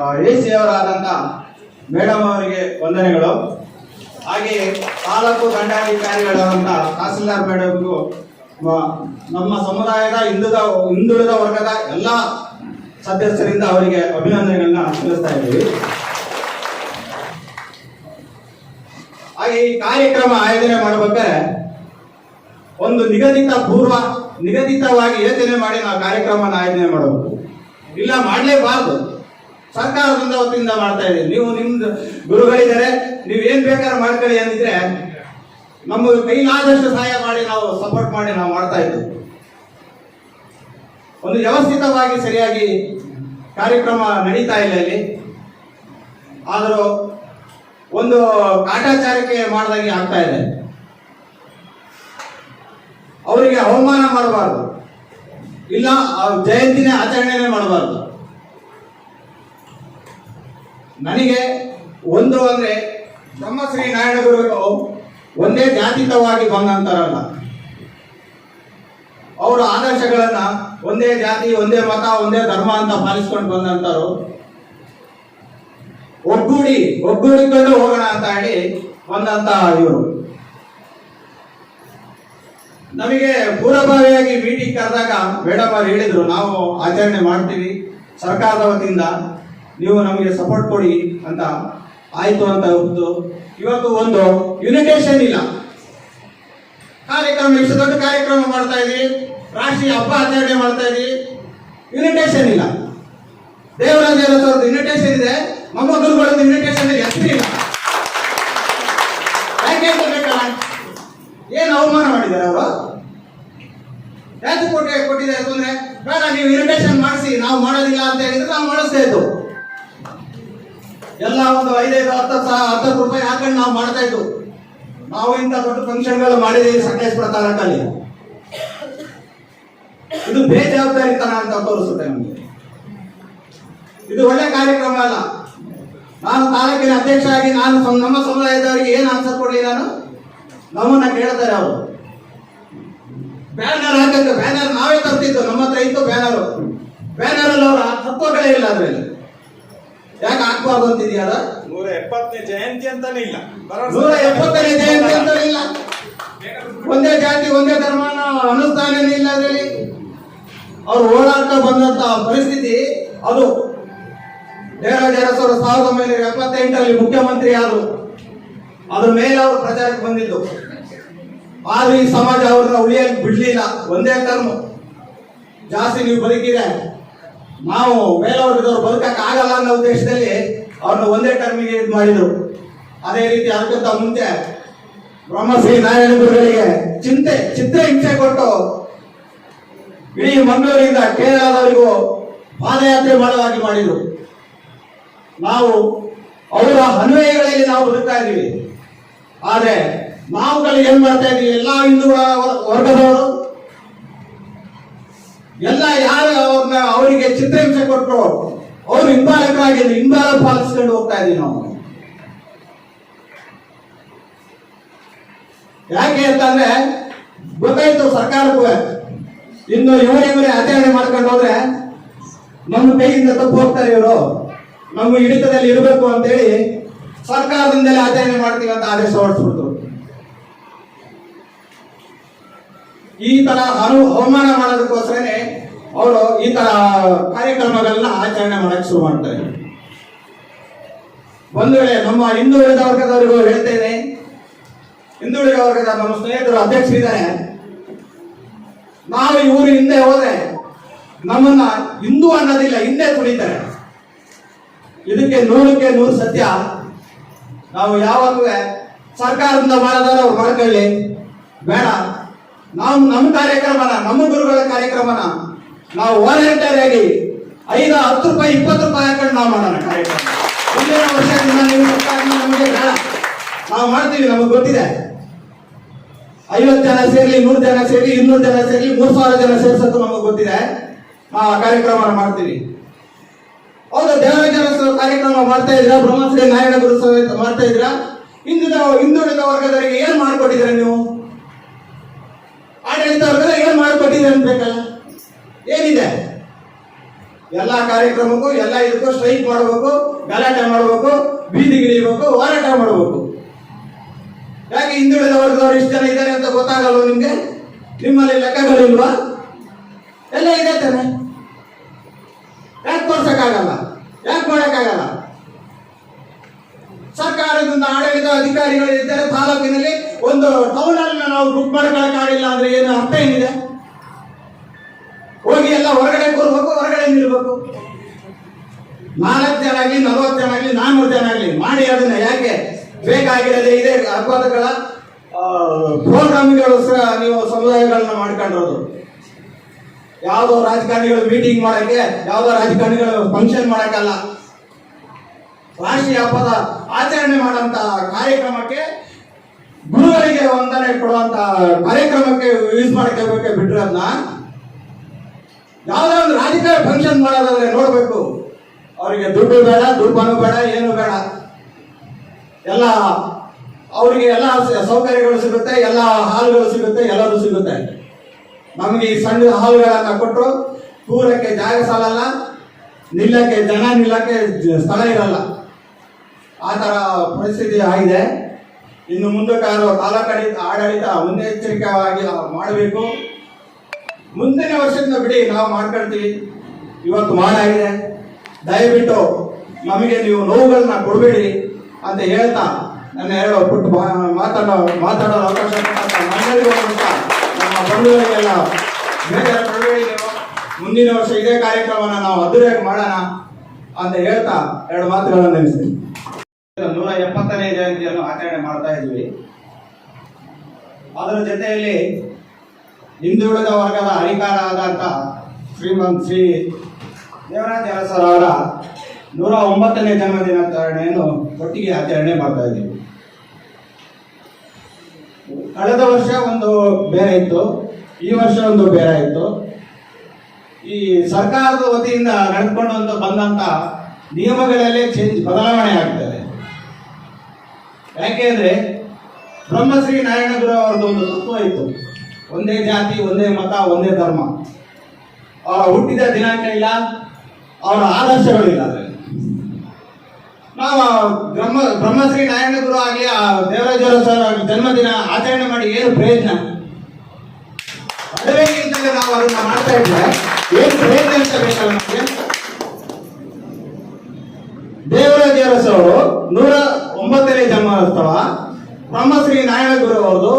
A C ಅವರಾದಂಥ madam ಅವರಿಗೆ ವಂದನೆಗಳು. ಹಾಗೆ ತಾಲೂಕು ದಂಡಾಧಿಕಾರಿಗಳಾದಂಥ ತಹಸೀಲ್ದಾರ್ ಮೇಡಮ್ಗೂ ನಮ್ಮ ಸಮುದಾಯದ ಹಿಂದುಳಿದ ಹಿಂದುಳಿದ ವರ್ಗದ ಎಲ್ಲ ಸದಸ್ಯರಿಂದ ಅವರಿಗೆ ಅಭಿನಂದನೆಗಳನ್ನ ತಿಳಿಸ್ತಾ ಇದ್ದೀವಿ. ಹಾಗೆ ಈ ಕಾರ್ಯಕ್ರಮ ಆಯೋಜನೆ ಮಾಡಬೇಕಾದ್ರೆ ಒಂದು ನಿಗದಿತ ಪೂರ್ವ, ನಿಗದಿತವಾಗಿ ಯೋಚನೆ ಮಾಡಿ ನಾವು ಕಾರ್ಯಕ್ರಮನ ಆಯೋಜನೆ ಮಾಡಬೇಕು. ಇಲ್ಲ ಮಾಡಲೇಬಾರ್ದು. ಸರ್ಕಾರದಿಂದ ವತಿಯಿಂದ ಮಾಡ್ತಾ ಇದ್ದೀವಿ ನೀವು ನಿಮ್ದು ಗುರುಗಳಿದ್ದಾರೆ, ನೀವು ಏನ್ ಬೇಕಾದ್ರೆ ಮಾಡ್ಕೊಳ್ಳಿ ಅಂದಿದ್ರೆ ನಮ್ಮ ಕೈಲಾದಷ್ಟು ಸಹಾಯ ಮಾಡಿ ನಾವು ಸಪೋರ್ಟ್ ಮಾಡಿ ನಾವು ಮಾಡ್ತಾ ಒಂದು ವ್ಯವಸ್ಥಿತವಾಗಿ ಸರಿಯಾಗಿ ಕಾರ್ಯಕ್ರಮ ನಡೀತಾ ಇಲ್ಲ ಇಲ್ಲಿ. ಆದರೂ ಒಂದು ಕಾಟಾಚಾರಕ್ಕೆ ಮಾಡಿದಾಗೆ ಆಗ್ತಾ ಇದೆ. ಅವರಿಗೆ ಅವಮಾನ ಮಾಡಬಾರ್ದು. ಇಲ್ಲ ಜಯಂತಿನೇ ಆಚರಣೆನೇ ಮಾಡಬಾರ್ದು. ನನಗೆ ಒಂದು ಅಂದ್ರೆ ಶ್ರೀ ನಾರಾಯಣ ಗುರುಗಳು ಒಂದೇ ಜಾತಿತವಾಗಿ ಬಂದಂತಾರಲ್ಲ. ಅವರ ಆದರ್ಶಗಳನ್ನ ಒಂದೇ ಜಾತಿ, ಒಂದೇ ಮತ, ಒಂದೇ ಧರ್ಮ ಅಂತ ಪಾಲಿಸ್ಕೊಂಡು ಬಂದಂತರು. ಒಗ್ಗೂಡಿ, ಒಗ್ಗೂಡಿಕೊಂಡು ಹೋಗೋಣ ಅಂತ ಹೇಳಿ ಬಂದಂತ ಇವರು. ನಮಗೆ ಪೂರ್ವಭಾವಿಯಾಗಿ ಮೀಟಿಂಗ್ ಕರೆದಾಗ ಮೇಡಮ್ ಅವರು ಹೇಳಿದ್ರು, ನಾವು ಆಚರಣೆ ಮಾಡ್ತೀವಿ ಸರ್ಕಾರದ ವತಿಯಿಂದ. ನೀವು ನಮಗೆ ಸಪೋರ್ಟ್ ಕೊಡಿ ಅಂತ ಆಯ್ತು ಅಂತ ಹೋಗ್ತು ಇವತ್ತು ಒಂದು ಯುನಿಟೇಷನ್ ಇಲ್ಲ. ಕಾರ್ಯಕ್ರಮ, ಇಷ್ಟು ದೊಡ್ಡ ಕಾರ್ಯಕ್ರಮ ಮಾಡ್ತಾ ಇದೀವಿ ರಾಷ್ಟ್ರೀಯ ಹಬ್ಬ ಆಚರಣೆ ಮಾಡ್ತಾ ಇದೀವಿ ಯುನಿಟೇಷನ್ ಇಲ್ಲ. ದೇವರಾಜ ಒಂದು ಇನ್ವಿಟೇಷನ್ ಇದೆ. ಮೊಮ್ಮಗರುಗಳದ್ದು ಇನ್ವಿಟೇಷನ್ ಹೆಸರಿಲ್ಲ ಯಾಕೆ ಏನು ಅವಮಾನ ಮಾಡಿದ್ದಾರೆ ಅವರು? ಯಾಕೆ ಕೊಟ್ಟೆ ಕೊಟ್ಟಿದ್ದಾರೆ ಅಂದ್ರೆ ಬೇಡ, ನೀವು ಇನ್ವಿಟೇಷನ್ ಮಾಡಿಸಿ, ನಾವು ಮಾಡೋದಿಲ್ಲ ಅಂತ ಹೇಳಿದ್ರೆ ನಾವು ಮಾಡಿಸ್ತಾ ಇದ್ದು. ಎಲ್ಲ ಒಂದು ಐದೈದು ಹತ್ತು ಹತ್ತತ್ತು ರೂಪಾಯಿ ಹಾಕೊಂಡು ನಾವು ಮಾಡ್ತಾ ಇದ್ದು ನಾವು ಇಂಥ ದೊಡ್ಡ ಫಂಕ್ಷನ್ಗಳು ಮಾಡಿದೀವಿ ಸಕಲೇಶ್ಪುರ ತಾಲೂಕಲ್ಲಿ ಇದು ಬೇಜವಾಬ್ದಾರಿತನ ಅಂತ ತೋರಿಸುತ್ತೆ ನಮಗೆ. ಇದು ಒಳ್ಳೆ ಕಾರ್ಯಕ್ರಮ ಅಲ್ಲ. ನಾನು ತಾಲೂಕಿನ ಅಧ್ಯಕ್ಷ ಆಗಿ ನಾನು ನಮ್ಮ ಸಮುದಾಯದವರಿಗೆ ಏನು ಆನ್ಸರ್ ಕೊಡಲಿ ನಾನು? ನಮ್ಮನ್ನ ಕೇಳ್ತಾರೆ ಅವರು. ಬ್ಯಾನರ್ ಹಾಕಿದ್ದು ಬ್ಯಾನರ್ ನಾವೇ ತರ್ತಿದ್ದು, ನಮ್ಮ ಹತ್ರ ಇತ್ತು ಬ್ಯಾನರ್. ಬ್ಯಾನರ್ ಅಲ್ಲಿ ಅವರ ತತ್ವಗಳೇ ಇಲ್ಲ ಅದ್ರಲ್ಲಿ. ಯಾಕೆ ಹಾಕ್ಬಾರ್ದು ಅಂತಿದೆಯಲ್ಲ? ನೂರ ಎಪ್ಪತ್ತನೇ ಜಯಂತಿ ಅಂತಾನೆ ಇಲ್ಲ. ನೂರ ಎಪ್ಪತ್ತನೇ ಜಯಂತಿ ಅಂತ ಇಲ್ಲ. ಒಂದೇ ಜಾತಿ ಒಂದೇ ಧರ್ಮನ ಅನುಷ್ಠಾನ ಇಲ್ಲ ಅದರಲ್ಲಿ. ಅವ್ರು ಓಡಾಡ್ತಾ ಬಂದಂತ ಪರಿಸ್ಥಿತಿ ಅದು ಎರಡು ಅರಸರು ಸಾವಿರದ ಒಂಬೈನೂರ ಎಪ್ಪತ್ತೆಂಟರಲ್ಲಿ ಮುಖ್ಯಮಂತ್ರಿ ಯಾರು? ಅದ್ರ ಮೇಲೆ ಅವರು ಪ್ರಚಾರಕ್ಕೆ ಬಂದಿದ್ದು. ಆದ್ರೆ ಈ ಸಮಾಜ ಅವ್ರನ್ನ ಉಳಿಯಕ್ಕೆ ಬಿಡ್ಲಿಲ್ಲ. ಒಂದೇ ಟರ್ಮ್ ಜಾಸ್ತಿ ನೀವು ಬದುಕಿದೆ ನಾವು ಮೇಲವರ್ಗದವ್ರು ಬದುಕಕ್ಕೆ ಆಗಲ್ಲ ಅನ್ನೋ ಉದ್ದೇಶದಲ್ಲಿ ಅವ್ರನ್ನ ಒಂದೇ ಟರ್ಮಿಗೆ ಇದು ಮಾಡಿದ್ರು. ಅದೇ ರೀತಿ ಅದಕ್ಕಿಂತ ಮುಂಚೆ ಬ್ರಹ್ಮಶ್ರೀ ನಾರಾಯಣ ಗುರುಗಳಿಗೆ ಚಿಂತೆ ಚಿತ್ರ ಹಿಂಸೆ ಕೊಟ್ಟು ಇಡೀ ಮಂಗಳೂರಿಂದ ಕೇರಳದವರಿಗೂ ಪಾದಯಾತ್ರೆ ಮಾಡುವಾಗಿ ಮಾಡಿದ್ರು. ನಾವು ಅವರ ಅನ್ವಯಗಳಲ್ಲಿ ನಾವು ಬದುಕ್ತಾ ಇದ್ದೀವಿ. ಆದ್ರೆ ನಾವುಗಳು ಏನ್ ಮಾಡ್ತಾ ಇದ್ದೀವಿ? ಎಲ್ಲಾ ಹಿಂದೂಗಳ ವರ್ಗದವರು ಎಲ್ಲ ಯಾರು ಅವ್ರನ್ನ ಅವರಿಗೆ ಚಿತ್ರಹಿಂಸೆ ಕೊಟ್ಟರು ಅವರು ಹಿಂಬಾಲಕರಾಗಿದ್ರು, ಹಿಂಬಾಲ ಪಾಲಿಸ್ಕೊಂಡು ಹೋಗ್ತಾ ಇದೀವಿ ನಾವು. ಯಾಕೆ ಅಂತಂದ್ರೆ ಗೊತ್ತಾಯ್ತು ಸರ್ಕಾರಕ್ಕೂ. ಇನ್ನು ಇವರೇ ಇವರೇ ಆಚರಣೆ ಮಾಡ್ಕೊಂಡು ಹೋದ್ರೆ ನಮ್ಮ ಕೈಯಿಂದ ತಪ್ಪು ಹೋಗ್ತಾರೆ ಇವರು. ನಮ್ಮ ಹಿಡಿತದಲ್ಲಿ ಇರಬೇಕು ಅಂತೇಳಿ ಸರ್ಕಾರದಿಂದಲೇ ಆಚರಣೆ ಮಾಡ್ತೀವಿ ಅಂತ ಆದೇಶ ಹೊರಡಿಸ್ಬಿಡ್ತು ಈ ತರ ಅನು ಅವಮಾನ ಮಾಡೋದಕ್ಕೋಸ್ಕರನೇ ಅವರು ಈ ತರ ಕಾರ್ಯಕ್ರಮಗಳನ್ನ ಆಚರಣೆ ಮಾಡಕ್ ಶುರು ಮಾಡ್ತಾರೆ. ಒಂದು ವೇಳೆ ನಮ್ಮ ಹಿಂದುಳಿದ ವರ್ಗದವರಿಗೂ ಹೇಳ್ತೇನೆ ಹಿಂದುಳಿದ ವರ್ಗದ ನಮ್ಮ ಸ್ನೇಹಿತರು ಅಧ್ಯಕ್ಷರಿದ್ದಾರೆ. ನಾವು ಇವರು ಹಿಂದೆ ಹೋದ್ರೆ ನಮ್ಮನ್ನ ಹಿಂದೂ ಅನ್ನೋದಿಲ್ಲ, ಹಿಂದೆ ತುಳಿತಾರೆ. ಇದಕ್ಕೆ ನೂರಕ್ಕೆ ನೂರು ಸತ್ಯ. ನಾವು ಯಾವಾಗಲೂ ಸರ್ಕಾರದಿಂದ ಮಾಡೋದಾದ್ರೆ ಅವ್ರು ಮಾಡ್ಕೊಳ್ಳಿ ಬೇಡ. ನಾವು ನಮ್ಮ ಕಾರ್ಯಕ್ರಮನ, ನಮ್ಮ ಗುರುಗಳ ಕಾರ್ಯಕ್ರಮನ ನಾವು ವಾಲಂಟಿಯರ್ ಆಗಿ ಐದು, ಹತ್ತು ರೂಪಾಯಿ, ಇಪ್ಪತ್ತು ರೂಪಾಯಿ ಹಾಕೊಂಡು ನಾವು ಮಾಡೋಣ ಕಾರ್ಯಕ್ರಮ. ಮುಂದಿನ ವರ್ಷದಿಂದ ನೀವು ನಮಗೆ ನಾವು ಮಾಡ್ತೀವಿ, ನಮಗೆ ಗೊತ್ತಿದೆ. ಐವತ್ತು ಜನ ಸೇರ್ಲಿ, ನೂರು ಜನ ಸೇರಿ ಇನ್ನೂರು ಜನ ಸೇರ್ಲಿ, ಮೂರು ಸಾವಿರ ಜನ ಸೇರಿಸೋದು ನಮಗೆ ಗೊತ್ತಿದೆ. ನಾವು ಆ ಕಾರ್ಯಕ್ರಮ ಮಾಡ್ತೀವಿ. ಹೌದು ದೇವರಾಜ ಅರಸರು ಕಾರ್ಯಕ್ರಮ ಮಾಡ್ತಾ ಇದ್ರ ಬ್ರಹ್ಮಶ್ರೀ ನಾರಾಯಣ ಗುರು ಸಮೇತ ಮಾಡ್ತಾ ಇದ್ರ ಹಿಂದುಳಿದ ಹಿಂದುಳಿದ ವರ್ಗದವರಿಗೆ ಏನ್ ಮಾಡ್ಕೊಟ್ಟಿದ್ರೆ ನೀವು? ಆಡಳಿತ ಅವರೆಲ್ಲ ಏನು ಮಾಡಿಕೊಟ್ಟಿದೆ ಅನ್ಬೇಕಲ್ಲ ಏನಿದೆ? ಎಲ್ಲ ಕಾರ್ಯಕ್ರಮಕ್ಕೂ ಎಲ್ಲ ಇದಕ್ಕೂ ಸ್ಟ್ರೈಕ್ ಮಾಡಬೇಕು, ಗಲಾಟೆ ಮಾಡಬೇಕು ಬೀದಿಗಿಳಿಬೇಕು ಹೋರಾಟ ಮಾಡಬೇಕು. ಯಾಕೆ ಹಿಂದುಳಿದ ವರ್ಗದವರು ಇಷ್ಟು ಜನ ಇದ್ದಾರೆ ಅಂತ ಗೊತ್ತಾಗಲ್ವ ನಿಮಗೆ? ನಿಮ್ಮಲ್ಲಿ ಲೆಕ್ಕಗಳಿಲ್ವಾ? ಎಲ್ಲ ಇದೆ ತಾನೆ. ಯಾಕೆ ತೋರ್ಸಕ್ಕಾಗಲ್ಲ? ಯಾಕೆ ಮಾಡೋಕ್ಕಾಗಲ್ಲ? ಸರ್ಕಾರದಿಂದ ಆಡಳಿತ ಅಧಿಕಾರಿಗಳು ಇದ್ದಾರೆ ತಾಲೂಕಿನಲ್ಲಿ. ಒಂದು ಟೌನ್ ಅಲ್ಲಿ ನಾವು ಬುಕ್ ಮಾಡ್ಕೊಳಕ್ಕಾಗಿಲ್ಲ ಅಂದ್ರೆ ಏನು ಅರ್ಥ ಏನಿದೆ? ಹೋಗಿ ಎಲ್ಲ ಹೊರಗಡೆ ಕೂರ್ಬೇಕು ಹೊರಗಡೆ ನಿಲ್ಬೇಕು. ನಾಲ್ಕು ಜನ ಆಗ್ಲಿ, ನಲವತ್ತು ಜನ ಆಗ್ಲಿ, ನಾನ್ನೂರು ಜನ ಆಗ್ಲಿ, ಮಾಡಿ ಅದನ್ನ ಯಾಕೆ ಬೇಕಾಗಿರೋದೇ ಇದೆ? ಅಪರಾಧಗಳ ಪ್ರೋಗ್ರಾಮ್ಗೋಸ್ಕರ ನೀವು ಸಮುದಾಯಗಳನ್ನ ಮಾಡ್ಕೊಂಡಿರೋದು. ಯಾವುದೋ ರಾಜಕಾರಣಿಗಳು ಮೀಟಿಂಗ್ ಮಾಡಕ್ಕೆ, ಯಾವುದೋ ರಾಜಕಾರಣಿಗಳು ಫಂಕ್ಷನ್ ಮಾಡಕ್ಕಲ್ಲ. ರಾಷ್ಟ್ರೀಯ ಹಬ್ಬದ ಆಚರಣೆ ಮಾಡೋಂಥ ಕಾರ್ಯಕ್ರಮಕ್ಕೆ ಗುರುಗಳಿಗೆ ವಂದನೆ ಕೊಡುವಂತ ಕಾರ್ಯಕ್ರಮಕ್ಕೆ ಯೂಸ್ ಮಾಡ್ಕೋಬೇಕೆ ಬಿಟ್ರೆ ಅದನ್ನ ಯಾವುದೋ ಒಂದು ರಾಜಕೀಯ ಫಂಕ್ಷನ್ ಮಾಡೋದಾದ್ರೆ ನೋಡ್ಬೇಕು. ಅವರಿಗೆ ದುಡ್ಡು ಬೇಡ ದುಡ್ಡು ಬೇಡ, ಏನು ಬೇಡ. ಎಲ್ಲ ಅವರಿಗೆ ಎಲ್ಲ ಸೌಕರ್ಯಗಳು ಸಿಗುತ್ತೆ, ಎಲ್ಲ ಹಾಲುಗಳು ಸಿಗುತ್ತೆ ಎಲ್ಲರೂ ಸಿಗುತ್ತೆ. ನಮಗೆ ಈ ಸಣ್ಣ ಹಾಲುಗಳನ್ನ ಕೊಟ್ಟು ಕೂರಕ್ಕೆ ಜಾಗ ಸಾಲಲ್ಲ, ನಿಲ್ಲಕ್ಕೆ ಜನ ನಿಲ್ಲಕ್ಕೆ ಸ್ಥಳ ಇರಲ್ಲ. ಆ ಥರ ಪರಿಸ್ಥಿತಿ ಆಗಿದೆ. ಇನ್ನು ಮುಂದಕ್ಕಾಗಲು ಕಾಲ ಕಡಿತ ಆಡಳಿತ ಮುನ್ನೆಚ್ಚರಿಕೆಯಾಗಿ ಮಾಡಬೇಕು. ಮುಂದಿನ ವರ್ಷದಿಂದ ಬಿಡಿ ನಾವು ಮಾಡ್ಕೊಳ್ತೀವಿ. ಇವತ್ತು ಮಾಡಾಗಿದೆ. ದಯವಿಟ್ಟು ನಮಗೆ ನೀವು ನೋವುಗಳನ್ನ ಕೊಡಬೇಡಿ ಅಂತ ಹೇಳ್ತಾ ನನ್ನ ಹೇಳೋ ಪುಟ್ಟು ಮಾತಾಡೋ ಮಾತಾಡೋ ಅವಕಾಶ ನಮ್ಮ ಬಂಧುಗಳಿಗೆಲ್ಲ ಮುಂದಿನ ವರ್ಷ ಇದೇ ಕಾರ್ಯಕ್ರಮನ ನಾವು ಅದ್ದೂರಿಯಾಗಿ ಮಾಡೋಣ ಅಂತ ಹೇಳ್ತಾ ಎರಡು ಮಾತುಗಳನ್ನು ನೆನೆಸ್ತೀನಿ ನೂರ ಎಪ್ಪತ್ತನೇ ಜಯಂತಿಯನ್ನು ಆಚರಣೆ ಮಾಡ್ತಾ ಇದ್ವಿ. ಅದರ ಜೊತೆಯಲ್ಲಿ ಹಿಂದುಳಿದ ವರ್ಗದ ಅಧಿಕಾರ ಆದಂತ ಶ್ರೀಮಂತ್ ಶ್ರೀ ದೇವರಾಜ ಅರಸರ ಅವರ ನೂರ ಒಂಬತ್ತನೇ ಜನ್ಮದಿನಾಚರಣೆಯನ್ನು ಒಟ್ಟಿಗೆ ಆಚರಣೆ ಮಾಡ್ತಾ ಇದ್ದೀವಿ ಕಳೆದ ವರ್ಷ ಒಂದು ಬೇರೆ ಇತ್ತು. ಈ ವರ್ಷ ಒಂದು ಬೇರೆ ಇತ್ತು. ಈ ಸರ್ಕಾರದ ವತಿಯಿಂದ ನಡೆದುಕೊಂಡು ಬಂದಂತ ನಿಯಮಗಳಲ್ಲಿ ಚೇಂಜ್ ಬದಲಾವಣೆ ಆಗ್ತದೆ ಯಾಕೆಂದ್ರೆ ಬ್ರಹ್ಮಶ್ರೀ ನಾರಾಯಣ ಗುರು ಅವರದ್ದು ಒಂದು ತತ್ವ ಇತ್ತು. ಒಂದೇ ಜಾತಿ, ಒಂದೇ ಮತ, ಒಂದೇ ಧರ್ಮ. ಅವರ ಹುಟ್ಟಿದ ದಿನಾಂಕ ಇಲ್ಲ, ಅವರ ಆದರ್ಶಗಳಿಲ್ಲ. ಆದರೆ ನಾವು ಬ್ರಹ್ಮ, ಬ್ರಹ್ಮಶ್ರೀ ನಾರಾಯಣ ಗುರು ಆಗಲಿ, ಆ ದೇವರಾಜರ ಸರ್ ಜನ್ಮದಿನ ಆಚರಣೆ ಮಾಡಿ ಏನು ಪ್ರಯೋಜನ ಮದುವೆಗಿಂತಲೇ ನಾವು ಅದನ್ನ ಮಾಡ್ತಾ ಇದ್ರೆ ಏನು ಪ್ರಯತ್ನ ಅಂತ ಬೇಕಲ್ಲ ಆಗುತ್ತವ ಬ್ರಹ್ಮಶ್ರೀ ನಾರಾಯಣ ಗುರು ಅವರು